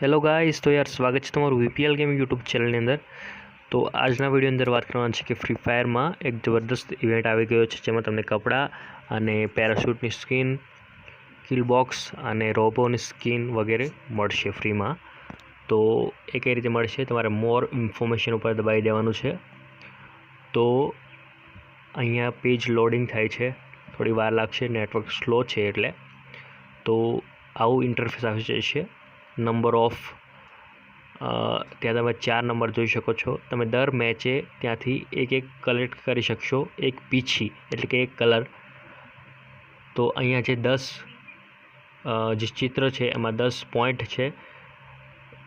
Hello guys તો યાર સ્વાગત છે તમારું વીપીએલ ગેમ યુટ્યુબ ચેનલની અંદર. તો આજના વીડિયો અંદર વાત કરવાની છે કે ફ્રી ફાયરમાં એક જબરદસ્ત ઇવેન્ટ આવી ગયો છે, જેમાં તમને કપડાં અને પેરાશૂટની સ્કિન કિલ બોક્સ અને રોબોની સ્કિન વગેરે મળશે ફ્રીમાં તો એ કઈ રીતે મળશે તમારે મોર ઇન્ફોર્મેશન ઉપર દબાવી દેવાનું છે. તો અહીંયા પેજ લોડિંગ થાય છે, થોડી વાર લાગશે નેટવર્ક સ્લો છે એટલે. તો આવું ઇન્ટરફેસ આવી છે નંબર ઓફ ત્યાં તમે ચાર નંબર જોઈ શકો છો. તમે દર મેચે ત્યાંથી એક એક કલેક્ટ કરી શકશો, એક પીછી, એટલે કે એક કલર તો અહીંયા જે દસ જે ચિત્ર છે, એમાં દસ પોઈન્ટ છે.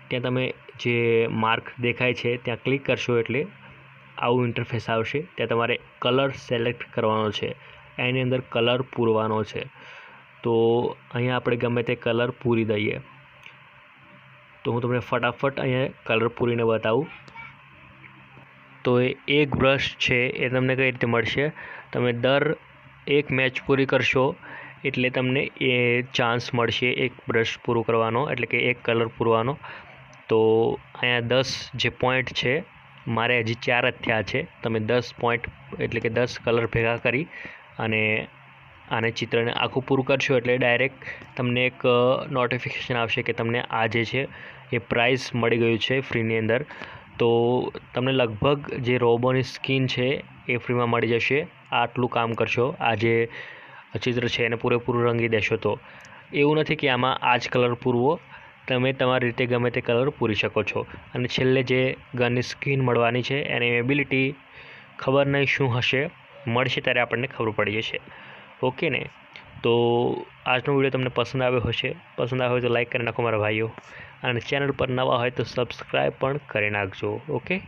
ત્યાં તમે જે માર્ક દેખાય છે, ત્યાં ક્લિક કરશો એટલે આવું ઇન્ટરફેસ આવશે. ત્યાં તમારે કલર સિલેક્ટ કરવાનો છે. એની અંદર કલર પૂરવાનો છે. તો અહીંયા આપણે ગમે તે કલર પૂરી દઈએ. તો હું તમને ફટાફટ અહીંયા કલર પૂરીને બતાવું. તો એક બ્રશ છે, એ તમને કઈ રીતે મળશે? તમે દર એક મેચ પૂરી કરશો, એટલે તમને એ ચાન્સ મળશે એક બ્રશ પૂરું કરવાનો, એટલે કે એક કલર પૂરવાનો. તો અહીંયા દસ જે પોઈન્ટ છે, મારે હજી ચાર જ થયા છે. તમે દસ પોઈન્ટ એટલે કે દસ કલર ભેગા કરી અને આને ચિત્રને આખું પૂરું કરશો એટલે ડાયરેક્ટ તમને એક નોટિફિકેશન આવશે કે તમને આ જે છે, એ પ્રાઇઝ મળી ગયું છે ફ્રીની અંદર. તો તમને લગભગ જે રોબોની સ્કિન છે એ ફ્રીમાં મળી જશે. આટલું કામ કરશો, આ જે ચિત્ર છે એને પૂરેપૂરું રંગી દેશો તો. એવું નથી કે આમાં આ જ કલર પૂરવો, તમે તમારી રીતે ગમે તે કલર પૂરી શકો છો. અને છેલ્લે જે ગનની સ્કિન મળવાની છે, એની એબિલિટી ખબર નહીં શું હશે, મળશે ત્યારે આપણને ખબર પડી જશે. ઓકે ને? તો આજનો વીડિયો તમને પસંદ આવ્યો હશે. પસંદ આવ્યો તો લાઇક કરી નાખો મારા ભાઈઓ. અને ચેનલ પર નવા હોય તો સબસ્ક્રાઈબ પણ કરી નાખજો. ઓકે?